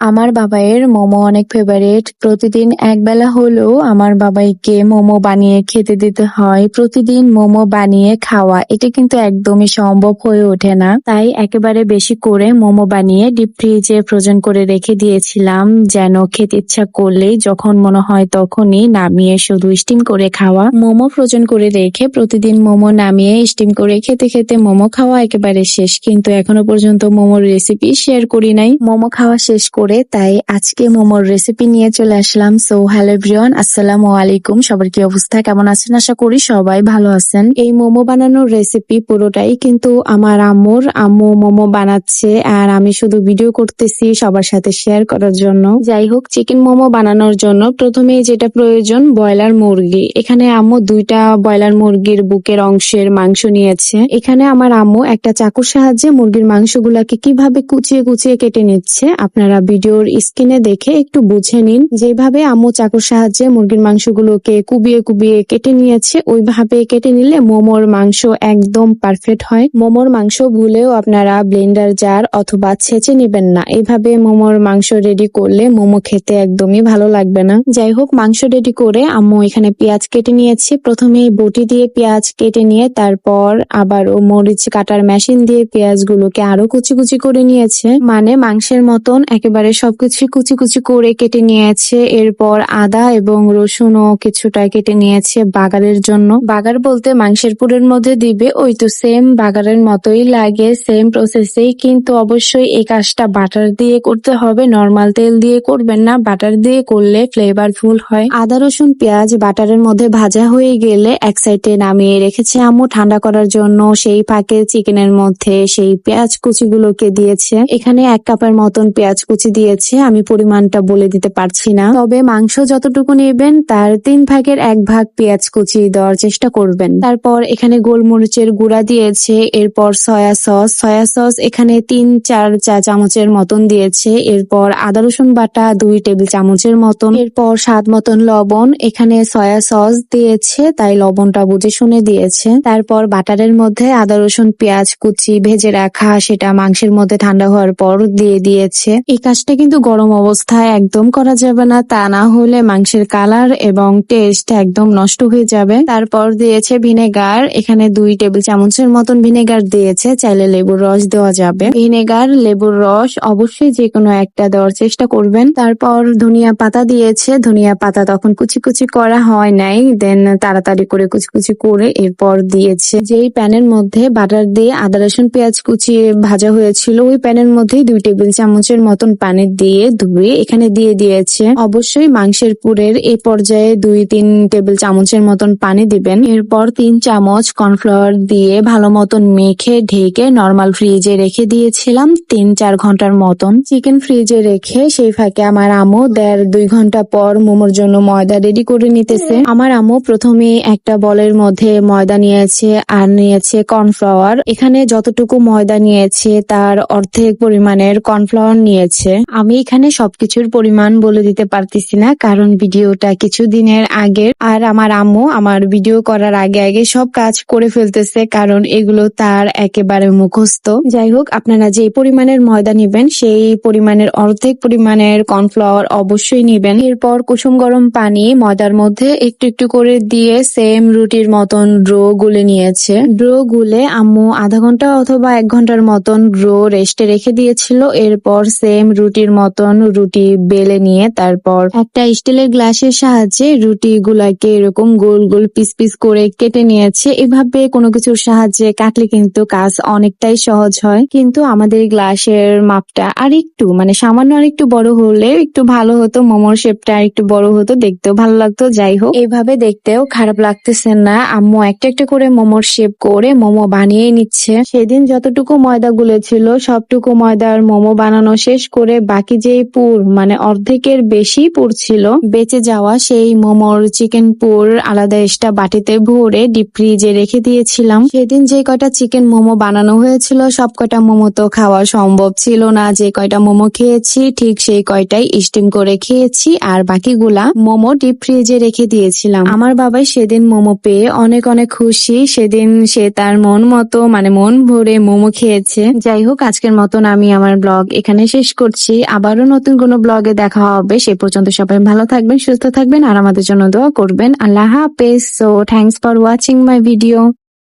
আমার বাবাইয়ের মোমো অনেক ফেভারিট প্রতিদিন একবেলা হলেও আমার বাবাইকে মোমো বানিয়ে খেতে দিতে হয়। প্রতিদিন মোমো বানিয়ে খাওয়া, এটা কিন্তু একদমই সম্ভব হয়ে ওঠে না। তাই একেবারে বেশি করে মোমো বানিয়ে ডিপ ফ্রিজে ফ্রোজেন করে রেখে দিয়েছিলাম, যেন খেতে ইচ্ছা করলেই যখন মনে হয় তখনই নামিয়ে শুধু স্টিম করে খাওয়া। মোমো ফ্রোজেন করে রেখে প্রতিদিন মোমো নামিয়ে স্টিম করে খেতে খেতে মোমো খাওয়া একেবারে শেষ। কিন্তু এখনও পর্যন্ত মোমোর রেসিপি শেয়ার করি নাই। মোমো খাওয়া শেষ করে তাই আজকে মোমোর রেসিপি নিয়ে চলে আসলাম। সো হ্যালো এভরিওয়ান আসসালামু আলাইকুম। সবার কি অবস্থা? কেমন আছেন? আশা করি সবাই ভালো আছেন। এই মোমো বানানোর রেসিপি পুরোটাই কিন্তু আমার আম্মুর। আম্মু মোমো বানাচ্ছে আর আমি শুধু ভিডিও করতেছি সবার সাথে শেয়ার করার জন্য। যাই হোক চিকেন মোমো বানানোর জন্য প্রথমে যেটা প্রয়োজন, ব্রয়লার মুরগি। এখানে আম্মু দুইটা ব্রয়লার মুরগির বুকের অংশের মাংস নিয়েছে। এখানে আমার আম্মু একটা চাকুর সাহায্যে মুরগির মাংসগুলাকে কীভাবে কুচিয়ে কুচিয়ে কেটে নিচ্ছে, আপনারা ভিডিওর স্ক্রিনে দেখে একটু বুঝে নিন যেভাবে আম্মু চাকুর সাহায্যে মুরগির মাংসগুলোকে কুবিয়ে কুবিয়ে কেটে নিয়েছে, ওইভাবে কেটে নিলে মোমোর মাংস একদম পারফেক্ট হয়। মোমোর মাংস ভুলেও আপনারা ব্লেন্ডার জার অথবা ছেঁচে নেবেন না। এইভাবে মোমোর মাংস রেডি করলে মোমো খেতে একদমই ভালো লাগবে না। যাই হোক, মাংস রেডি করে আম্মু এখানে পেঁয়াজ কেটে নিয়েছে। প্রথমে বটি দিয়ে পেঁয়াজ কেটে নিয়ে তারপর আবারও মরিচ কাটার মেশিন দিয়ে পেঁয়াজগুলোকে আরও কুচি কুচি করে নিয়েছে। মানে মাংসের মতন একেবারে সবকিছু কুচি কুচি করে কেটে নিয়েছে। এরপর আদা এবং রসুনও কিছুটা কেটে নিয়েছে বাগারের জন্য। বাগার বলতে মাংসের পুরের মধ্যে দিবে, ওই তো সেম বাগারের মতোই লাগে সেম প্রসেসেই কিন্তু অবশ্যই এই কাজটা বাটার দিয়ে করতে হবে নর্মাল তেল দিয়ে করবেন না বাটার দিয়ে করলে ফ্লেভারফুল হয়। আদা, রসুন, পেঁয়াজ বাটারের মধ্যে ভাজা হয়ে গেলে এক সাইডে নামিয়ে রেখেছে আম্মু, ঠান্ডা করার জন্য সেই ফাঁকে চিকেনের মধ্যে সেই পেঁয়াজ কুচিগুলোকে দিয়েছে। এখানে এক কাপের মতন পেঁয়াজ কুচি দিয়েছে, আমি পরিমাণটা বলে দিতে পারছি না। তবে মাংস যতটুকু নেবেন, তার তিন ভাগের এক ভাগ পেঁয়াজ কুচি দেওয়ার চেষ্টা করবেন। তারপর এখানে গোলমরিচের গুঁড়া দিয়েছে, এরপর সয়া সস। সয়া সস এখানে তিন, চার চা চামচের মতন দিয়েছে, এরপর আদা রসুন বাটা দুই টেবিল চামচের মতন। এরপর স্বাদ মতন লবণ, এখানে সয়া সস দিয়েছে, তাই লবণটা বুঝে শুনে দিয়েছে। তারপর বাটারের মধ্যে আদা রসুন পেঁয়াজ কুচি ভেজে রাখা, সেটা মাংসের মধ্যে ঠান্ডা হওয়ার পর দিয়ে দিয়েছে। এই কাজটা কিন্তু গরম অবস্থায় একদম করা যাবে না। তা না হলে মাংসের কালার এবং টেস্ট একদম নষ্ট হয়ে যাবে। তারপর দিয়েছে ভিনেগার। এখানে দুই টেবিল চামচের মতন ভিনেগার দিয়েছে। চাইলে লেবুর রস দেওয়া যাবে। ভিনেগার, লেবুর রস অবশ্যই যে কোনো একটা দেওয়ার চেষ্টা করবেন। তারপর ধনিয়া পাতা দিয়েছে। ধনিয়া পাতা তখন কুচি কুচি করা হয় নাই। দেন তাড়াতাড়ি করে কুচি কুচি করে এরপর দিয়েছে। যেই প্যানের মধ্যে বাটার দিয়ে আদা, রসুন, পেঁয়াজ কুচি ভাজা হয়েছিল, ওই প্যানের মধ্যেই দুই টেবিল চামচের মতন পানি দিয়ে ধুয়ে এখানে দিয়ে দিয়েছে। অবশ্যই মাংসের পুরের এই পর্যায়ে দুই তিন টেবিল চামচের মতন পানি দিবেন। এরপর তিন চামচ কর্নফ্লাওয়ার দিয়ে ভালো মতন মেখে, ঢেকে নর্মাল ফ্রিজে রেখে দিয়েছিলাম তিন চার ঘণ্টার মতন। চিকেন ফ্রিজে রেখে সেই ফাঁকে আমার আমু দেড় দুই ঘণ্টা পর মোমোর জন্য ময়দা রেডি করে নিতেছে। আমার আমু প্রথমে একটা বলের মধ্যে ময়দা নিয়েছে আর নিয়েছে কর্নফ্লাওয়ার। এখানে যতটুকু ময়দা নিয়েছে তার অর্ধেক পরিমাণের কর্নফ্লাওয়ার নিয়েছে। আমি এখানে সবকিছুর পরিমাণ বলে দিতে পারতেছি না, কারণ ভিডিওটা কিছু দিনের আগের। আর আমার আম্মু আমার ভিডিও করার আগে আগে সব কাজ করে ফেলতেছে, কারণ এগুলো তার একেবারে মুখস্থ। যাই হোক, আপনারা যে পরিমাণের ময়দা নিবেন, সেই পরিমাণের অর্ধেক পরিমাণের কর্নফ্লাওয়ার অবশ্যই নিবেন। এরপর কুসুম গরম পানি ময়দার মধ্যে একটু একটু করে দিয়ে সেম রুটির মতন ড্রো গুলে নিয়েছে। ড্রো গুলে আম্মু আধা ঘণ্টা অথবা এক ঘণ্টার মতন ড্রো রেস্টে রেখে দিয়েছিল, এরপর সেম রুটির মতন রুটি বেলে নিয়ে তারপর একটা স্টিলের গ্লাসের সাহায্যে রুটি গুলাকে এরকম গোল গোল পিস পিস করে কেটে নিয়েছে। এভাবে কোনো কিছুর সাহায্যে কাটলে কিন্তু কাজ অনেকটাই সহজ হয়। কিন্তু আমাদের গ্লাসের মাপটা আর একটু মানে সামান্য আর একটু বড় হলে একটু ভালো হতো, মোমোর শেপটা আর একটু বড় হতো, দেখতেও ভালো লাগতো। যাই হোক, এভাবে দেখতেও খারাপ লাগতেছে না। আম্মু একটা একটা করে মোমোর শেপ করে মোমো বানিয়ে নিচ্ছে। সেদিন যতটুকু ময়দা গুলেছিল, সবটুকু ময়দার মোমো বানানো শেষ করে বাকি যে পুর মানে অর্ধেকের বেশি পুর ছিল, বেঁচে যাওয়া সেই মোমোর, চিকেন পুর আলাদা এক্সট্রা বাটিতে ভরে ডিপ ফ্রিজে রেখে দিয়েছিলাম। সেদিন যে কয়টা চিকেন মোমো বানানো হয়েছিল, সব কয়টা মোমো তো খাওয়া সম্ভব ছিল না। যে কয়টা মোমো খেয়েছি, ঠিক সেই কয়টাই স্টিম করে খেয়েছি, আর বাকিগুলা মোমো ডিপ ফ্রিজে রেখে দিয়েছিলাম। আমার বাবাই সেদিন মোমো পেয়ে অনেক অনেক খুশি। সেদিন সে তার মন মতো মানে মন ভরে মোমো খেয়েছে। যাই হোক, আজকের মতন আমি আমার ব্লগ এখানে শেষ করছি। আসি। আবারও নতুন কোনো ব্লগে দেখা হবে। সে পর্যন্ত সবাই ভালো থাকবেন, সুস্থ থাকবেন, আর আমাদের জন্য দোয়া করবেন। আল্লাহ হাফেজ। So thanks for watching my video